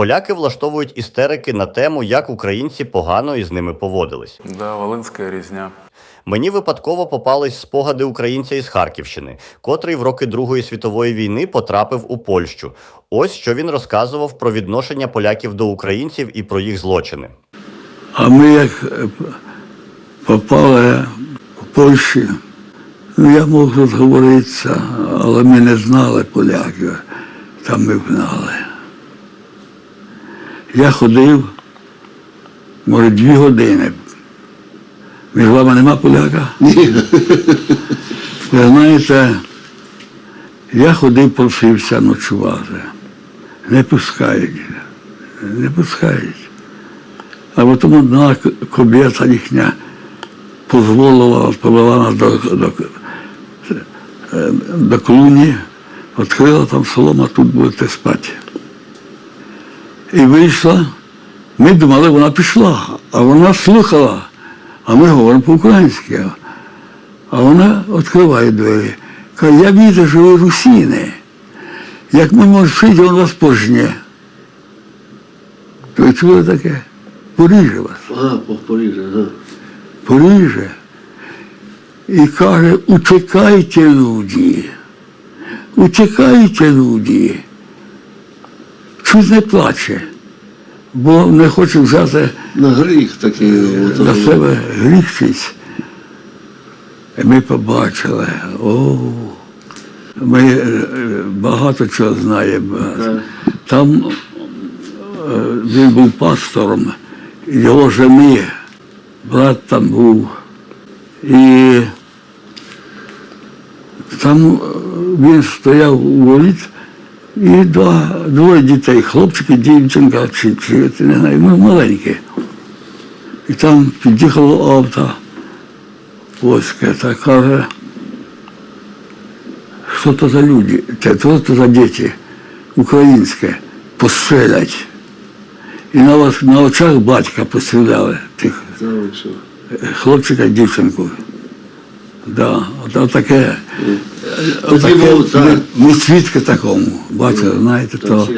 Поляки влаштовують істерики на тему, як українці погано із ними поводились. Да, Волинська різня. Мені випадково попались спогади українця із Харківщини, котрий в роки Другої світової війни потрапив у Польщу. Ось що він розказував про відношення поляків до українців і про їх злочини. А ми як е, попали в Польщу, ну я мог тут говоритися, але ми не знали поляків, там ми знали. Я ходив, може, дві години. Між вами нема поляка? Ні. Ви знаєте, я ходив, просився ночувати. Не пускають. Не пускають. А потім одна к- кобєта їхня дозволила, повела нас до, до, е, до клуні, відкрила там солома, тут будете спати. І вийшла. Ми думали, вона пішла, а вона слухала, а ми говоримо по-українськи. А вона відкриває двері. Каже, я бачу, що ви русіни. Як ми можемо жити, він вас пожне. То ви чули таке? Поріже вас. А, по Парижу, ага. Поріже. І каже, утікайте, люди. Утікайте, люди. Чуть не плаче, бо не хоче взяти На гріх такий. на себе гріх ми побачили, о, ми е, е, багато чого знаємо. Там е, він був пастором, його жени, брат там був. І там е, він стояв у воріт, і два, двоє дітей, хлопчик і дівчинка, чи, чи не знаю, ну, маленькі. І там під'їхало авто польське та каже, що то за люди, це то за діти українське, пострелять. І на, вас, на очах батька постріляли тих хлопчика і дівчинку. Да, таке. Було. Ми, ми свідки такому, бачили, знаєте, то.